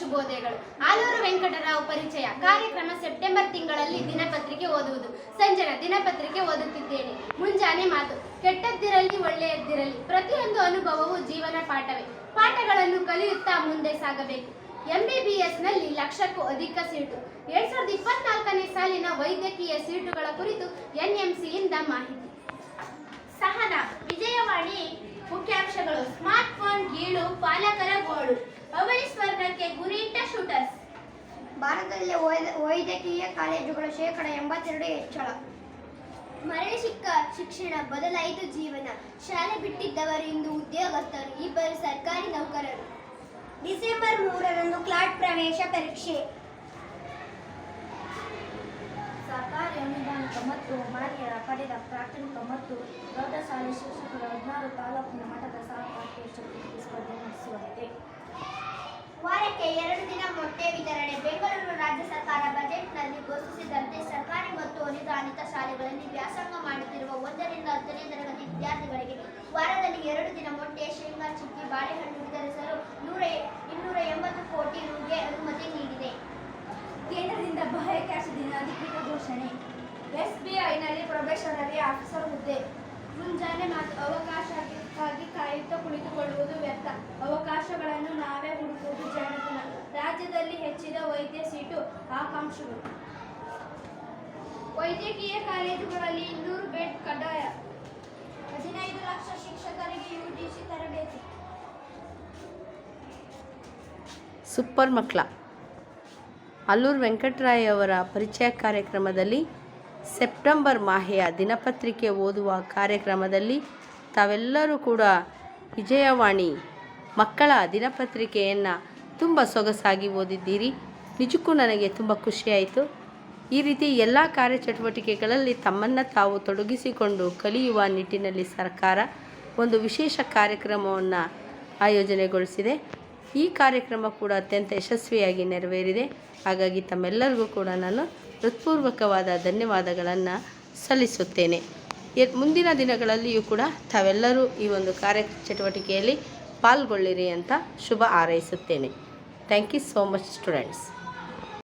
ಶುಭೋದಯಗಳು. ಆಲೂರು ವೆಂಕಟರಾವ್ ಪರಿಚಯ. ಕಾರ್ಯಕ್ರಮ ಸೆಪ್ಟೆಂಬರ್ ತಿಂಗಳಲ್ಲಿ ದಿನಪತ್ರಿಕೆ ಓದುವುದು. ಸಂಜನ ದಿನಪತ್ರಿಕೆ ಓದುತ್ತಿದ್ದೇನೆ. ಮುಂಜಾನೆ ಮಾತು. ಕೆಟ್ಟದ್ದಿರಲಿ ಒಳ್ಳೆಯದ್ದಿರಲಿ, ಪ್ರತಿಯೊಂದು ಅನುಭವವು ಜೀವನ ಪಾಠವೇ. ಪಾಠಗಳನ್ನು ಕಲಿಯುತ್ತಾ ಮುಂದೆ ಸಾಗಬೇಕು. ಎಂಬಿಬಿಎಸ್ನಲ್ಲಿ ಲಕ್ಷಕ್ಕೂ ಅಧಿಕ ಸೀಟು. ಎರಡ್ ಸಾವಿರದ ಇಪ್ಪತ್ನಾಲ್ಕನೇ ಸಾಲಿನ ವೈದ್ಯಕೀಯ ಸೀಟುಗಳ ಕುರಿತು ಎನ್ಎಂಸಿಯಿಂದ ಮಾಹಿತಿ. ಸಹನ, ವಿಜಯವಾಣಿ ಮುಖ್ಯಾಂಶಗಳು. ಸ್ಮಾರ್ಟ್ ಫೋನ್ ಗೀಳು ಪಾಲಕರ ಗೋಳು. ಭಾರತದಲ್ಲಿ ವೈದ- ವೈದ್ಯಕೀಯ ಕಾಲೇಜುಗಳ ಶೇಕಡ ಎಂಬತ್ತೆರಡು ಹೆಚ್ಚಳ. ಮರಳಿ ಸಿಕ್ಕ ಶಿಕ್ಷಣ ಬದಲಾಯಿತು ಜೀವನ. ಶಾಲೆ ಬಿಟ್ಟಿದ್ದವರು ಇಂದು ಉದ್ಯೋಗಸ್ಥರು ಇಬ್ಬರು ಸರ್ಕಾರಿ ನೌಕರರು. ಡಿಸೆಂಬರ್ ಮೂರರಂದು ಕ್ಲಾಟ್ ಪ್ರವೇಶ ಪರೀಕ್ಷೆ. ಸರ್ಕಾರಿ ಅನುದಾನಿತ ಮತ್ತು ಮಾನ್ಯರ ಪಡೆದ ಪ್ರಾಥಮಿಕ ಮತ್ತು ಪ್ರೌಢಶಾಲೆ ಶಿಕ್ಷಕರ ಹದಿನಾರು ತಾಲೂಕಿನ ಮಠದ ಸಹಪಾಠ್ಯ ಸ್ಪರ್ಧೆ ನಡೆಸುವಂತೆ. ವಾರಕ್ಕೆ ಎರಡು ದಿನ ಮೊಟ್ಟೆ ವಿತರಣೆ ಘೋಷಿಸಿದಂತೆ ಸರ್ಕಾರಿ ಮತ್ತು ಅನುದಾನಿತ ಶಾಲೆಗಳಲ್ಲಿ ವ್ಯಾಸಂಗ ಮಾಡುತ್ತಿರುವ ಒಂದರಿಂದ ಹತ್ತನೇ ತರಗತಿ ವಿದ್ಯಾರ್ಥಿಗಳಿಗೆ ವಾರದಲ್ಲಿ ಎರಡು ದಿನ ಮೊಟ್ಟೆ, ಶೇಂಗಾ, ಚಿಕ್ಕಿ, ಬಾಳೆಹಣ್ಣು ವಿತರಿಸಲು ನೂರ ಇನ್ನೂರ ಎಂಬತ್ತು ಕೋಟಿ ರುಗೆ ಅನುಮತಿ ನೀಡಿದೆ. ಕೇಂದ್ರದಿಂದ ಬಾಹ್ಯಾಕಾಶದಿಂದ ಅಧಿಕೃತ ಘೋಷಣೆ. ಎಸ್ಬಿಐನಲ್ಲಿ ಪ್ರೊಬೇಷನರಿ ಆಫೀಸರ್ ಹುದ್ದೆ. ಮುಂಜಾನೆ ಮಾತು ಅವಕಾಶಕ್ಕಾಗಿ ಕಾಯುತ್ತಾ ಕುಳಿತುಕೊಳ್ಳುವುದು ವ್ಯರ್ಥ. ಅವಕಾಶಗಳನ್ನು ನಾವೇ ಹುಡುಕುವುದು ಜಾಣತನ ರಾಜ್ಯದಲ್ಲಿ ಹೆಚ್ಚಿದ ವೈದ್ಯ ಸೀಟು ಆಕಾಂಕ್ಷಿಗಳು. ವೈದ್ಯಕೀಯ ಕಾಲೇಜುಗಳಲ್ಲಿ ಇನ್ನೂರು ಬೆಡ್ ಕಡ್ಡಾಯ. ಹದಿನೈದು ಲಕ್ಷ ಶಿಕ್ಷಕರಿಗೆ ಯುಜಿಸಿ ತರಬೇತಿ. ಸೂಪರ್ ಮಕ್ಕಳ. ಅಲ್ಲೂರು ವೆಂಕಟರಾಯ್ ಅವರ ಪರಿಚಯ ಕಾರ್ಯಕ್ರಮದಲ್ಲಿ ಸೆಪ್ಟೆಂಬರ್ ಮಾಹೆಯ ದಿನಪತ್ರಿಕೆ ಓದುವ ಕಾರ್ಯಕ್ರಮದಲ್ಲಿ ತಾವೆಲ್ಲರೂ ಕೂಡ ವಿಜಯವಾಣಿ ಮಕ್ಕಳ ದಿನಪತ್ರಿಕೆಯನ್ನು ತುಂಬ ಸೊಗಸಾಗಿ ಓದಿದ್ದೀರಿ. ನಿಜಕ್ಕೂ ನನಗೆ ತುಂಬ ಖುಷಿಯಾಯಿತು. ಈ ರೀತಿ ಎಲ್ಲ ಕಾರ್ಯಚಟುವಟಿಕೆಗಳಲ್ಲಿ ತಮ್ಮನ್ನು ತಾವು ತೊಡಗಿಸಿಕೊಂಡು ಕಲಿಯುವ ನಿಟ್ಟಿನಲ್ಲಿ ಸರ್ಕಾರ ಒಂದು ವಿಶೇಷ ಕಾರ್ಯಕ್ರಮವನ್ನು ಆಯೋಜನೆಗೊಳಿಸಿದೆ. ಈ ಕಾರ್ಯಕ್ರಮ ಕೂಡ ಅತ್ಯಂತ ಯಶಸ್ವಿಯಾಗಿ ನೆರವೇರಿದೆ. ಹಾಗಾಗಿ ತಮ್ಮೆಲ್ಲರಿಗೂ ಕೂಡ ನಾನು ಹೃತ್ಪೂರ್ವಕವಾದ ಧನ್ಯವಾದಗಳನ್ನು ಸಲ್ಲಿಸುತ್ತೇನೆ. ಮುಂದಿನ ದಿನಗಳಲ್ಲಿಯೂ ಕೂಡ ತಾವೆಲ್ಲರೂ ಈ ಒಂದು ಕಾರ್ಯ ಚಟುವಟಿಕೆಯಲ್ಲಿ ಪಾಲ್ಗೊಳ್ಳಿರಿ ಅಂತ ಶುಭ ಹಾರೈಸುತ್ತೇನೆ. Thank you so much students.